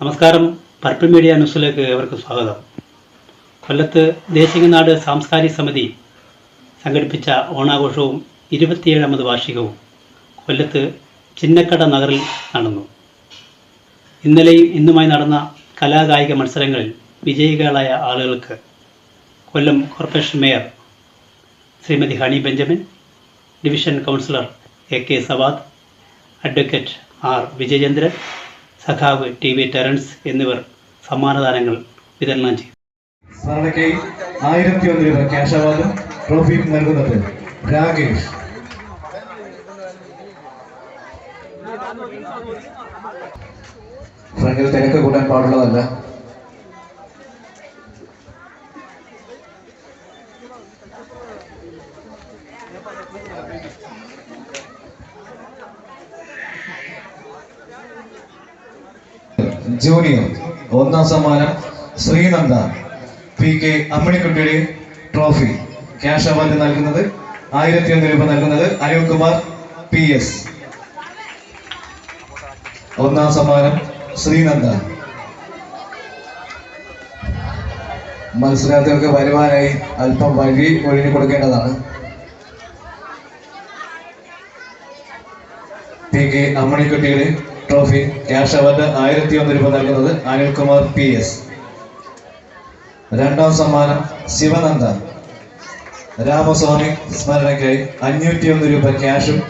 നമസ്കാരം. Purple media ന്യൂസിലേക്ക് ഏവർക്കും സ്വാഗതം. കൊല്ലത്ത് ദേശികനാട് സാംസ്കാരിക സമിതി സംഘടിപ്പിച്ച ഓണാഘോഷവും ഇരുപത്തിയേഴാമത് വാർഷികവും കൊല്ലത്ത് ചിന്നക്കട നഗറിൽ നടന്നു. ഇന്നലെയും ഇന്നുമായി നടന്ന കലാകായിക മത്സരങ്ങളിൽ വിജയികളായ ആളുകൾക്ക് Kollam corporation mayor Shrimati Honey Benjamin division councillor A K Savad advocate R Vijayachandran സഖാവ് ടി വി ടെറൻസ് എന്നിവർ സമ്മാനദാനങ്ങൾ വിതരണം ചെയ്തു. സ്മരണയ്ക്കായി ആയിരത്തി ഒന്ന് രൂപ നൽകുന്നത് രാകേഷ്. ഫ്രണ്ടിൽ തിരക്ക് കൂട്ടാൻ പാടുള്ളതല്ല. ജൂനിയർ ഒന്നാം സമ്മാനം ശ്രീനന്ദ പി കെ അമ്മണിക്കുട്ടിയുടെ ട്രോഫി ക്യാഷ് അവാർഡ് നൽകുന്നത് ആയിരത്തി ഒന്ന് രൂപ നൽകുന്നത് അനിൽകുമാർ പി എസ്. ഒന്നാം സമ്മാനം ശ്രീനന്ദ. മത്സരാർത്ഥികൾക്ക് വരുവാനായി അല്പം വഴി ഒഴിഞ്ഞു കൊടുക്കേണ്ടതാണ്. പി കെ അമ്മണിക്കുട്ടിയുടെ ട്രോഫി ക്യാഷ് അവാർഡ് ആയിരത്തി ഒന്ന് രൂപ നൽകുന്നത് അനിൽകുമാർ പി എസ്. രണ്ടാം സമ്മാനം ശിവനന്ദ രാമസ്വാമി സ്മരണയ്ക്കായി അഞ്ഞൂറ്റി ഒന്ന് രൂപ ക്യാഷും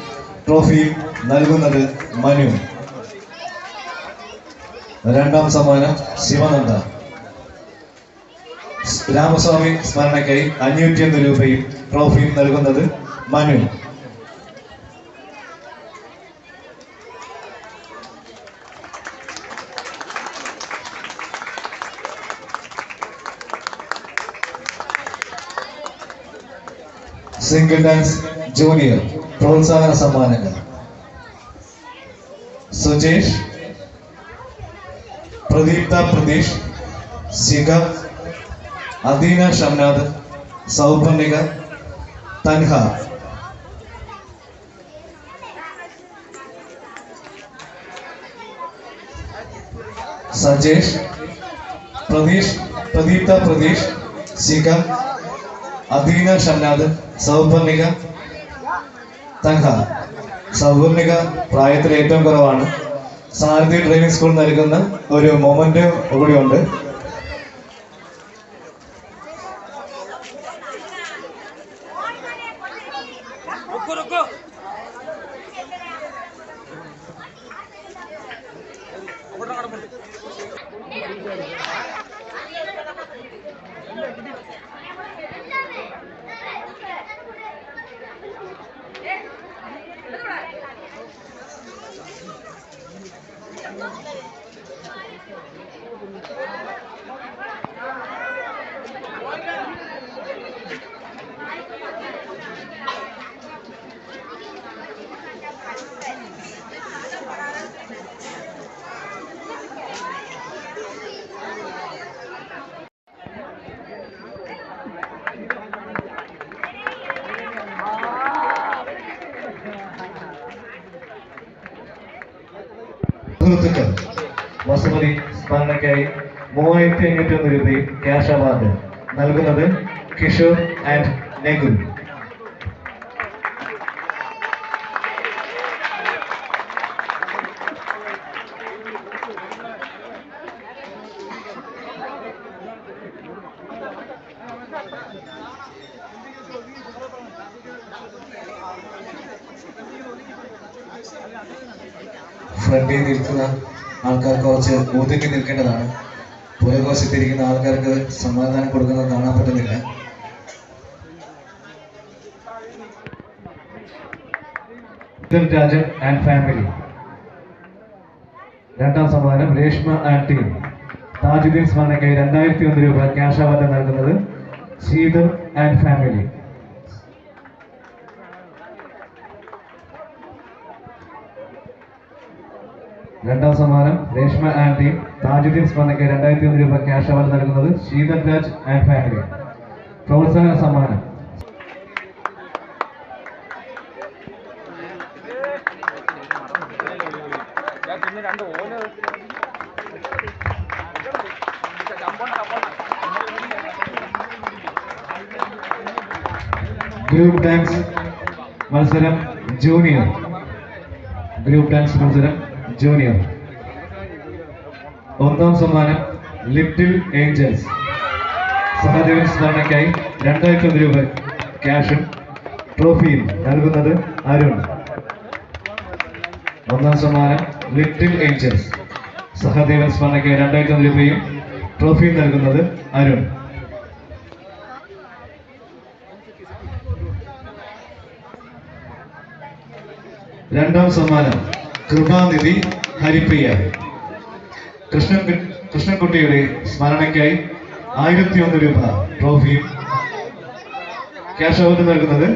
ട്രോഫിയും നൽകുന്നത് മനു. രണ്ടാം സമ്മാനം ശിവനന്ദ രാമസ്വാമി സ്മരണയ്ക്കായി അഞ്ഞൂറ്റി ഒന്ന് രൂപയും ട്രോഫിയും നൽകുന്നത് മനു. സിംഗിൾ ഡാൻസ് ജൂനിയർ പ്രോത്സാഹന സമ്മാനങ്ങൾ. സുജേഷ് പ്രദീപ്ത പ്രതീഷ് ശിഖ അദീന ഷംനാഥ് സൗപർണിക തൻഹ. സജേഷ് പ്രതീഷ് പ്രദീപ്ത പ്രതീഷ് ശിഖ അദീന ഷംനാഥ് സൗപർണിക തങ്ക സൗപർണിക പ്രായത്തിൽ ഏറ്റവും കുറവാണ്. സാരഥി ഡ്രൈവിംഗ് സ്കൂൾ നൽകുന്ന ഒരു മൊമെന്റ് കൂടിയുണ്ട് സുഹൃത്തുക്കൾ വസുമതി സ്മരണയ്ക്കായി മൂവായിരത്തി അഞ്ഞൂറ്റി ഒന്ന് രൂപയും ക്യാഷ് അവാർഡ് നൽകുന്നത് കിഷോർ ആൻഡ് നെഗുൽ ഒതുങ്ങി നിൽക്കേണ്ടതാണ്. പുരകോശത്തിരിക്കുന്ന ആൾക്കാർക്ക് സമാധാനം കൊടുക്കുന്നത് കാണാൻ പറ്റുന്നില്ല. രാജൻ ആൻഡ് ഫാമിലി രണ്ടാം സമ്മാനം രേഷ്മ ആൻഡ് ടീം താജുദ്ദീൻ സ്മരണയ്ക്ക് രണ്ടായിരത്തി ഒന്ന് രൂപ ക്യാഷ് അവാർഡ് നൽകുന്നത് ശ്രീധർ ആൻഡ് ഫാമിലി രണ്ടാം സമ്മാനം രേഷ്മ ആന്റിയും താജുദ്ദീൻ സ്മരണയ്ക്ക് രണ്ടായിരത്തി ഒന്ന് രൂപ ക്യാഷ് അവാർഡ് നൽകുന്നത് ശീതൽ രാജ് ആൻഡ് ഫാമിലി പ്രോത്സാഹന സമ്മാനം. ഗ്രൂപ്പ് ഡാൻസ് മത്സരം ജൂനിയർ ഗ്രൂപ്പ് ഡാൻസ് മത്സരം ജൂനിയർ. ഒന്നാം സമ്മാനം ലിറ്റിൽ ഏഞ്ചൽസ്. സഹദേവൻ സ്മരണയ്ക്കായി രണ്ടായിരത്തി രൂപ ക്യാഷും ട്രോഫിയും നൽകുന്നത് അരുൺ. ഒന്നാം സമ്മാനം ലിറ്റിൽ ഏഞ്ചൽസ്. സഹദേവൻ സ്മരണയ്ക്കായി രണ്ടായിരത്തി രൂപയും ട്രോഫിയും നൽകുന്നത് അരുൺ. രണ്ടാം സമ്മാനം കൃപാനിധി ഹരിപ്രിയ. കൃഷ്ണൻ കൃഷ്ണൻകുട്ടിയുടെ സ്മരണയ്ക്കായി ആയിരത്തി ഒന്ന് രൂപ ട്രോഫിയും ക്യാഷ് ഔട്ട് നൽകുന്നത്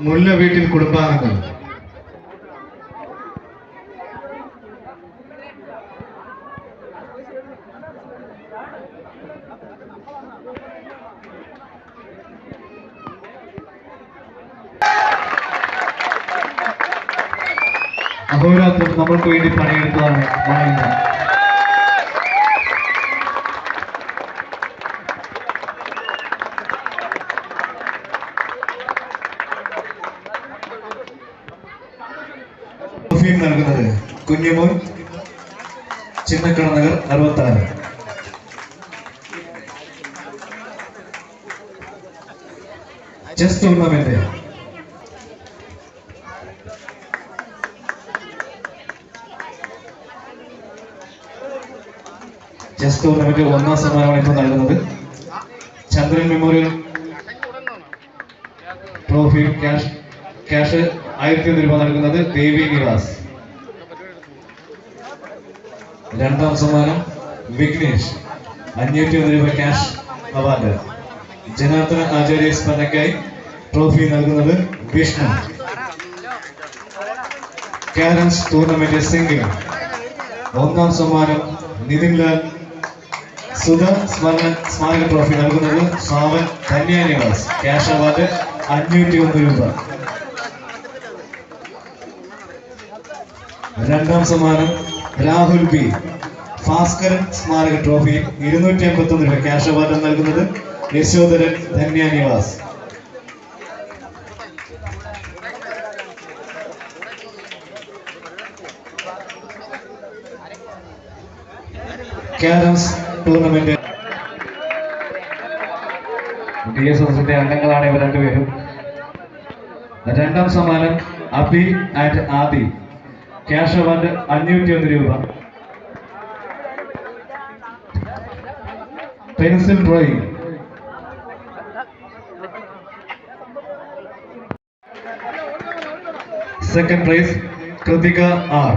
മുല്ല വീട്ടിൽ കുടുംബാംഗങ്ങൾ. കുഞ്ഞുമോൻ ചിന്നക്കടനഗർ അറുപത്തി ആറ് ചെസ് ടൂർണമെന്റ്. ചെസ് ടൂർണമെന്റ് ഒന്നാം സമ്മാനമാണ് ഇപ്പോൾ നൽകുന്നത്. Chandran memorial trophy cash cash ആയിരത്തി ഒന്ന് രൂപ നൽകുന്നത് ദേവി നിവാസ്. രണ്ടാം സമ്മാനം വിഘ്നേഷ്. അഞ്ഞൂറ്റി ഒന്ന് രൂപ ക്യാഷ് അവാർഡ്. ജനാർദ്ദന ആചാര്യ സ്മരണയ്ക്കായി ട്രോഫി നൽകുന്നത് വിഷ്ണു. കാരൻസ് ടൂർണമെന്റ് സിംഗിൾ ഒന്നാം സമ്മാനം നിതിൻ ലാൽ. സുധ സ്മരണ സ്മാരക ട്രോഫി നൽകുന്നത് സാവൻ കന്യാനിവാസ്. ക്യാഷ് അവാർഡ് അഞ്ഞൂറ്റി ഒന്ന് രൂപ. രണ്ടാം സമ്മാനം രാഹുൽ ബി. ഭാസ്കരൻ സ്മാരക ട്രോഫി ഇരുന്നൂറ്റി അമ്പത്തി ഒന്ന് രൂപ ക്യാഷ് അവാർഡ് നൽകുന്നത് Yashodharan Dhanya Nivas. Carroms tournament. D S എസിന്റെ അംഗങ്ങളാണ് ഇവർ രണ്ടുപേരും. രണ്ടാം സമ്മാനം Abi and Adi. Cash award അഞ്ഞൂറ്റി ഒന്ന് രൂപ. Pencil drawing second prize Krithika R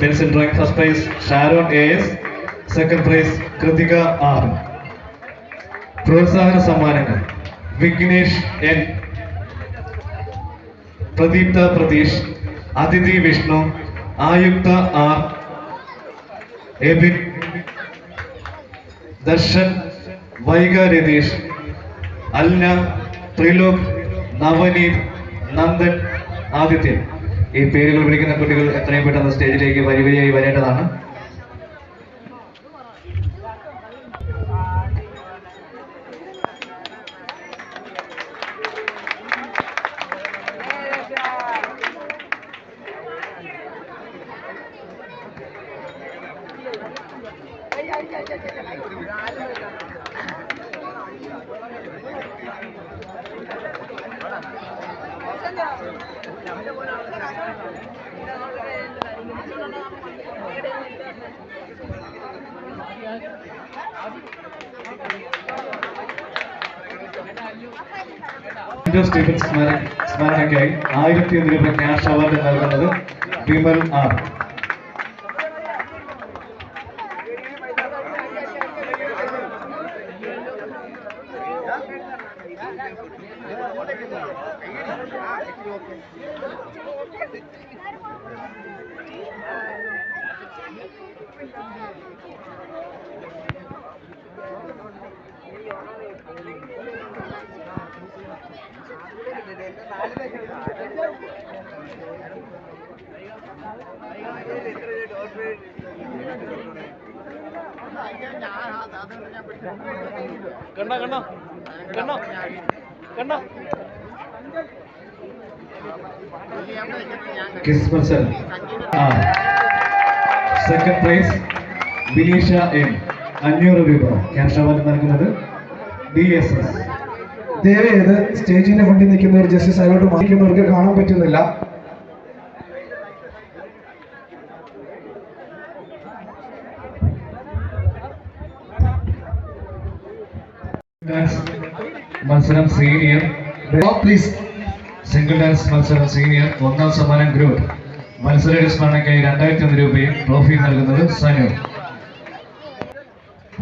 pencil drawing first prize Sharon A S second prize Krithika R പ്രോത്സാഹന സമ്മാനങ്ങൾ. Vignesh N Pradeeptha Prateesh Athithi Vishnu Ayuktha R. Ebin Darshan Vaiga Ratheesh Alna Thrilok Navaneeth Nandan Adithyan. ഈ പേരുകൾ വിളിക്കുന്ന കുട്ടികൾ എത്രയും പെട്ടെന്ന് സ്റ്റേജിലേക്ക് വരിവരിയായി വരേണ്ടതാണ്. സ്റ്റീഫൻ സ്മാരകയ്ക്കായി ആയിരത്തി ഒന്ന് രൂപ ക്യാഷ് അവാർഡ് നൽകുന്നത് വിമൽ ആർ കണ്ടോ കണ്ടോ കണ്ടോ കണ്ടോ ക്രിസ്മസ് ആ. സെക്കൻഡ് പ്രൈസ് ബിനീഷ എം അഞ്ഞൂറ് രൂപ ക്യാഷ് അവാർഡ് നൽകുന്നത് ഡി എസ് എസ് ദയവേത് സ്റ്റേജിന്റെ ഫ്രണ്ടിൽ നിൽക്കുന്നവർ ജസ്റ്റിസ് അയോട്ട് മാറിക്കുന്നവർക്ക് കാണാൻ പറ്റുന്നില്ല. മത്സരം സീനിയർ പ്ലീസ് സിംഗിൾ ഡാൻസ് മത്സരം സീനിയർ ഒന്നാം സമ്മാനം ഗ്രൂപ്പ്. മത്സര സ്മരണയ്ക്കായി രണ്ടായിരത്തി ഒന്ന് രൂപയും ട്രോഫി നൽകുന്നത് സനു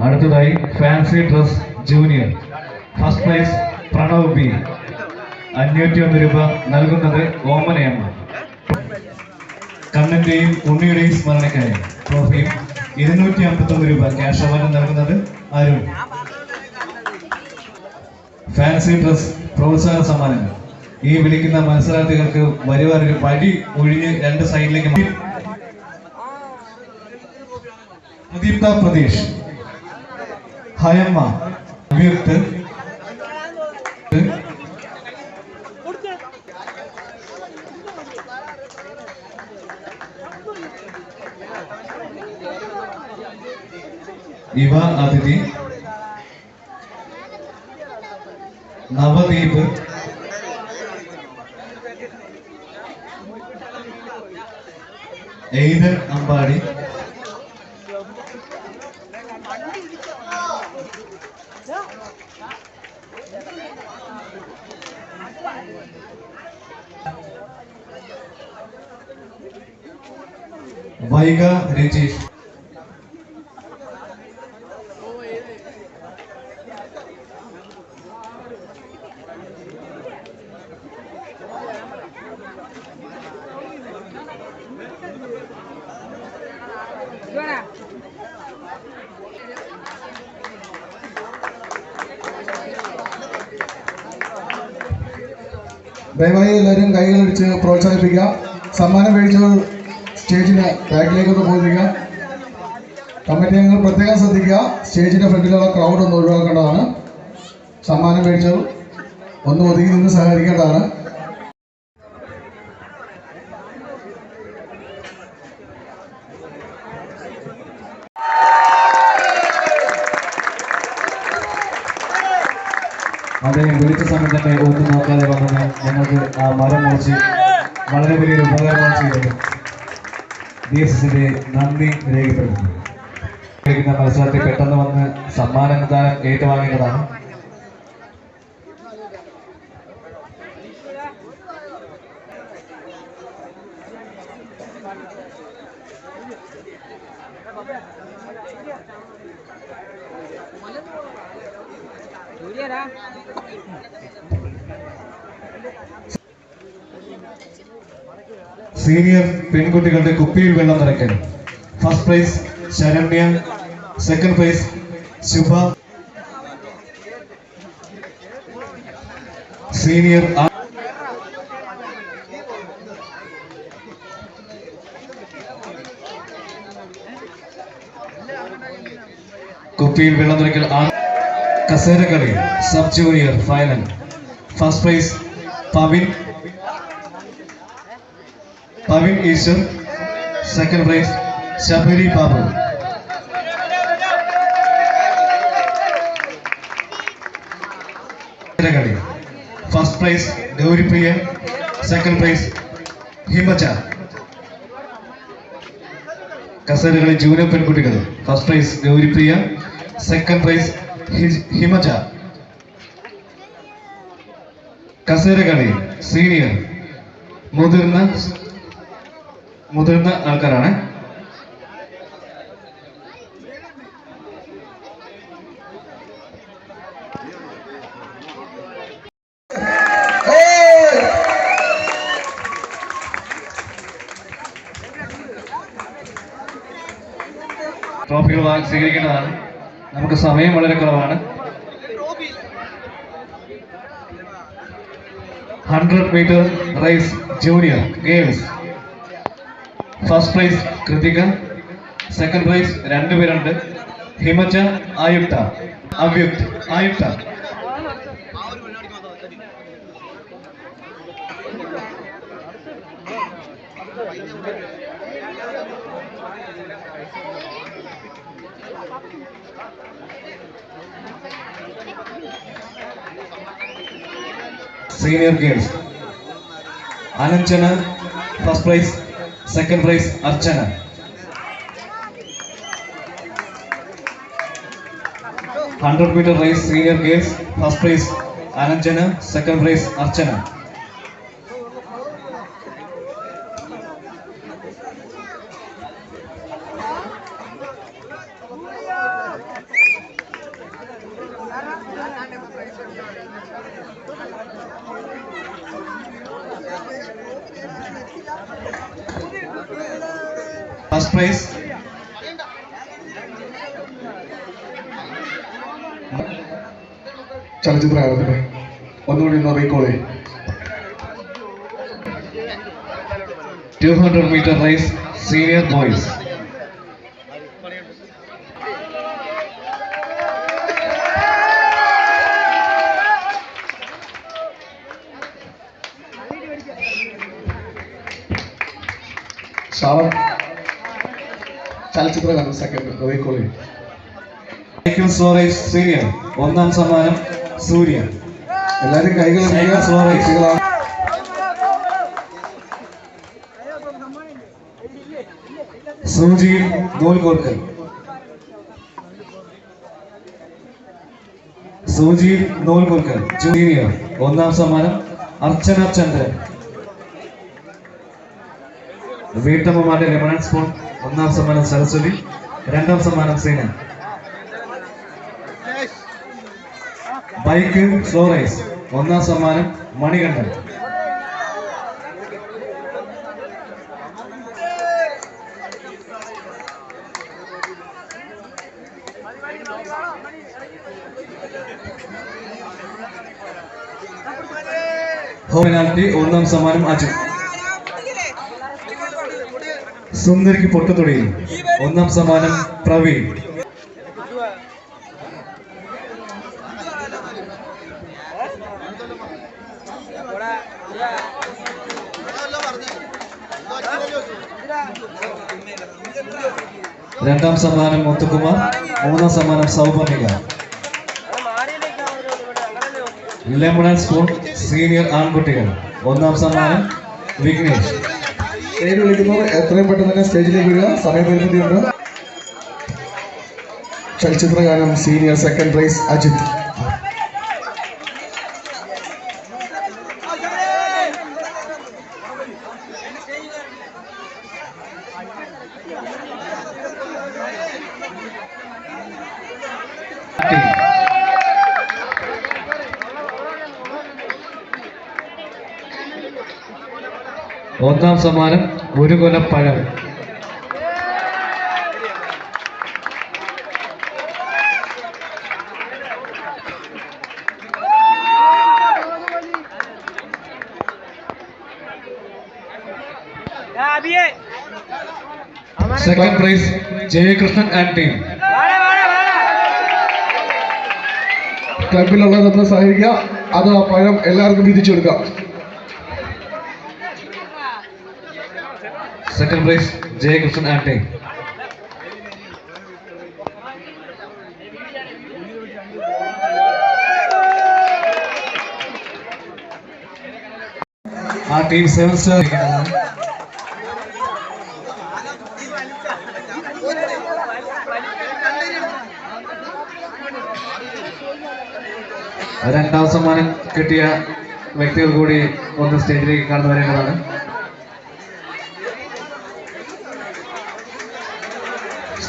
അടുത്തതായി fancy dress junior first prize Pranav B അഞ്ഞൂറ്റി ഒന്ന് രൂപ നൽകുന്നത് ഓമനയമ്മ. കണ്ണന്റെയും ഉണ്ണിയുടെയും സ്മരണയ്ക്കായി ട്രോഫിയും ഇരുന്നൂറ്റി അമ്പത്തൊന്ന് രൂപ ക്യാഷ് അവാർഡ് നൽകുന്നത് അരുൺ. ഫാൻസി ഡ്രസ് പ്രോത്സാഹന സമ്മാനങ്ങൾ ഈ വിളിക്കുന്ന മത്സരാർത്ഥികൾക്ക് വരുവാൻ ഒരു വഴി ഒഴിഞ്ഞ് രണ്ട് സൈഡിലേക്ക്. പ്രദീപ്ത പ്രതീഷ് ഹയമ്മ അഭിയുക്ത് ഇവ അതിഥി നവദീപ് എയ്തൻ അമ്പാടി. വൈഗ രജീഷ്. കൈകളടിച്ച് പ്രോത്സാഹിപ്പിക്കുക. സമ്മാനം മേടിച്ചവർ സ്റ്റേജിന് ബാക്കിലേക്കൊന്ന് പോയിരിക്കുക. കമ്മിറ്റി അംഗങ്ങൾ പ്രത്യേകം ശ്രദ്ധിക്കുക. സ്റ്റേജിന്റെ ഫ്രണ്ടിലുള്ള ക്രൗഡ് ഒന്ന് ഒഴിവാക്കേണ്ടതാണ്. സമ്മാനം മേടിച്ചവർ ഒന്ന് ഒതുങ്ങി നിന്ന് സഹകരിക്കേണ്ടതാണ്. അദ്ദേഹം വിളിച്ച സമയം തന്നെ ഒന്നും നോക്കാതെ വന്നത് ഞങ്ങൾക്ക് ആ വളരെ വലിയൊരു ഉപകാരമാണ് ചെയ്തത്. ഡി എസ് എസിന്റെ നന്ദി രേഖപ്പെടുത്തുന്നു. മത്സരത്തിൽ പെട്ടെന്ന് വന്ന് സമ്മാനദാനം ഏറ്റുവാങ്ങേണ്ടതാണ്. സീനിയർ പെൺകുട്ടികളുടെ കുപ്പിയിൽ വെള്ളം നിറയ്ക്കൽ first prize Saranya. Second prize Shubha. Senior കുപ്പിയിൽ വെള്ളം നിറയ്ക്കൽ ആ കസേരകളി sub junior final first prize Pavin. Pavin Eshwar second prize Sabari Babu first prize Gouripriya second prize Himaja കസേരകളി junior പെൺകുട്ടികൾ. First prize Gouripriya second prize he- Himaja കസേരകളി senior മുതിർന്ന മുതിർന്ന ആൾക്കാരാണ്. ട്രോഫികൾ വാങ്ങി സ്വീകരിക്കേണ്ടതാണ്. നമുക്ക് സമയം വളരെ കുറവാണ്. Hundred metre race junior girls first prize Krithika second prize രണ്ടുപേരുണ്ട് Himaja Ayuktha Avyukth Ayuktha senior girls Ananjana first prize second prize Archana hundred metre race senior girls first prize Ananjana second prize Archana first prize ചലച്ചിത്ര ഗാനത്തിന് ഒന്നുകൂടി ഒന്ന് recall ചെയ്യും two hundred metre race senior boys Shravan ചലച്ചിത്ര second recall ചെയ്യും ഐക്യു senior ഒന്നാം സമ്മാനം സൂര്യ എല്ലാവരും കൈകൾ സോറേജുകളാണ് സൂചിയിൽ നൂൽ കോർക്കൽ. സൂചിയിൽ നൂൽ ജൂനിയർ. ഒന്നാം സമ്മാനം അർച്ചന ചന്ദ്രൻ. വീട്ടമ്മമാരുടെ ലെമണൻ സ്പൂൺ ഒന്നാം സമ്മാനം സരസ്വതി രണ്ടാം സമ്മാനം സീന. ബൈക്ക് സ്ലോ റേസ് ഒന്നാം സമ്മാനം മണികണ്ഠൻ. ഹോമിനാലിറ്റി ഒന്നാം സമ്മാനം അജു സുന്ദരിക്ക് പൊട്ടത്തൊടിയിൽ ഒന്നാം സമ്മാനം പ്രവീൺ. രണ്ടാം സമ്മാനം മുത്തുകുമാർ മൂന്നാം സമ്മാനം സൗപർണിക ലെമണൻ സ്പൂൺ സീനിയർ ആൺകുട്ടികൾ. ഒന്നാം സമ്മാനം വിഘ്നേഷ്. പേര് വിളിക്കുന്നവർ എത്രയും പെട്ടെന്ന് തന്നെ സ്റ്റേജിലേക്ക് വരിക. സമയപരിമിതിയുണ്ട് ചലച്ചിത്ര ഗാനം സീനിയർ സെക്കൻഡ് പ്രൈസ് അജിത് ഒന്നാം സമ്മാനം ഒരു കൊല പഴം. Second prize Jayakrishnan and team ക്ലബിലുള്ളതൊന്ന് സഹായിക്കുക അത് ആ പഴം എല്ലാവർക്കും വിധിച്ചു കൊടുക്കാം second prize Jayakrishnan and team ആ ടീം സെവൻ സ്റ്റാർ രണ്ടാം സമ്മാനം കിട്ടിയ വ്യക്തികൾ കൂടി ഒന്ന് സ്റ്റേജിലേക്ക് കടന്നു വരേണ്ടതാണ്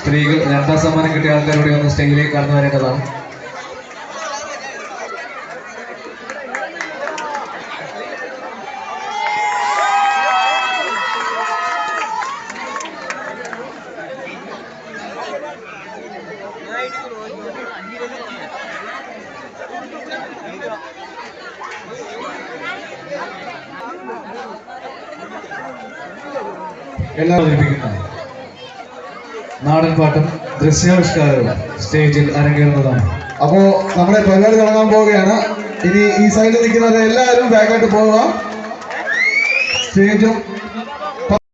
സ്ത്രീകൾ രണ്ടാം സമ്മാനം കിട്ടിയ ആൾക്കാരോട് ഒന്ന് സ്റ്റേജിലേക്ക് കടന്നു വരേണ്ടതാണ്. എല്ലാം അവതരിപ്പിക്കുന്ന പാട്ടും ദൃശ്യാവിഷ്കാരവും സ്റ്റേജിൽ അരങ്ങേറുന്നതാണ്. അപ്പോ നമ്മുടെ പരിപാടി തുടങ്ങാൻ പോവുകയാണ്. ഇനി ഈ സൈഡിൽ നിൽക്കുന്നവരെ എല്ലാവരും ബാക്കായിട്ട് പോവുക. സ്റ്റേജും